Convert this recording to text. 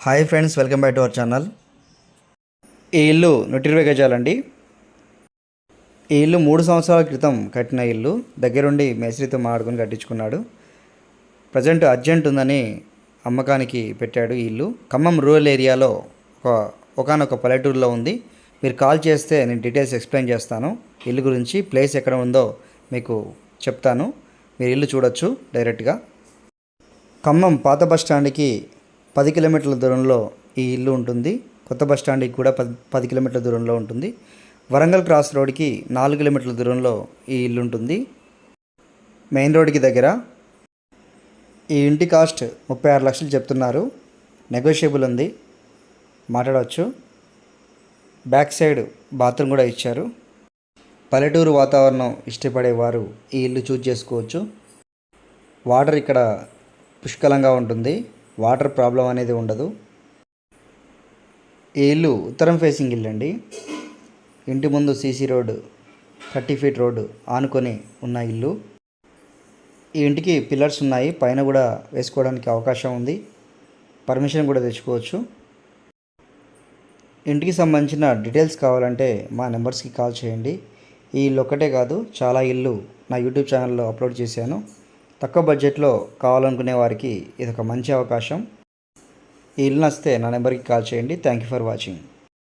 Hi friends welcome back to our channel. ఈ ఇల్లు నూట ఇరవై గజాలండి. ఈ ఇల్లు మూడు సంవత్సరాల క్రితం కట్టిన ఇల్లు. దగ్గరుండి మేస్త్రితో మాడుకొని కట్టించుకున్నాడు. ప్రజెంట్ అర్జెంట్ ఉందని అమ్మకానికి పెట్టాడు ఈ ఇల్లు. ఖమ్మం రూరల్ ఏరియాలో ఒక ఒకనొక పల్లెటూరులో ఉంది. మీరు కాల్ చేస్తే నేను డీటెయిల్స్ ఎక్స్ప్లెయిన్ చేస్తాను. ఇల్లు గురించి ప్లేస్ ఎక్కడ ఉందో మీకు చెప్తాను. మీరు ఇల్లు చూడొచ్చు డైరెక్ట్గా. ఖమ్మం పాత బస్ స్టాండ్కి పది కిలోమీటర్ల దూరంలో ఈ ఇల్లు ఉంటుంది. కొత్త బస్ స్టాండ్కి కూడా పది పది కిలోమీటర్ల దూరంలో ఉంటుంది. వరంగల్ క్రాస్ రోడ్కి నాలుగు కిలోమీటర్ల దూరంలో ఈ ఇల్లు ఉంటుంది. మెయిన్ రోడ్కి దగ్గర ఈ ఇంటి కాస్ట్ ముప్పై ఆరు లక్షలు చెప్తున్నారు. నెగోషియబుల్ ఉంది. మాట్లాడవచ్చు. బ్యాక్ సైడ్ బాత్రూమ్ కూడా ఇచ్చారు. పల్లెటూరు వాతావరణం ఇష్టపడేవారు ఈ ఇల్లు చూజ్ చేసుకోవచ్చు. వాటర్ ఇక్కడ పుష్కలంగా ఉంటుంది. వాటర్ ప్రాబ్లం అనేది ఉండదు. ఈ ఇల్లు ఉత్తరం ఫేసింగ్ ఇల్లు అండి. ఇంటి ముందు CC road thirty feet road ఆనుకొని ఉన్న ఇల్లు. ఈ ఇంటికి పిల్లర్స్ ఉన్నాయి పైన కూడా వేసుకోవడానికి అవకాశం ఉంది. పర్మిషన్ కూడా తెచ్చుకోవచ్చు. ఇంటికి సంబంధించిన డీటెయిల్స్ కావాలంటే మా నెంబర్స్కి కాల్ చేయండి. ఈ ఇల్లు ఒక్కటే కాదు చాలా ఇల్లు నా యూట్యూబ్ ఛానల్లో అప్లోడ్ చేశాను. తక్కువ బడ్జెట్లో కావాలనుకునే వారికి ఇది ఒక మంచి అవకాశం. ఈ ఇల్లు నచ్చితే నా నెంబర్కి కాల్ చేయండి. Thank you for watching.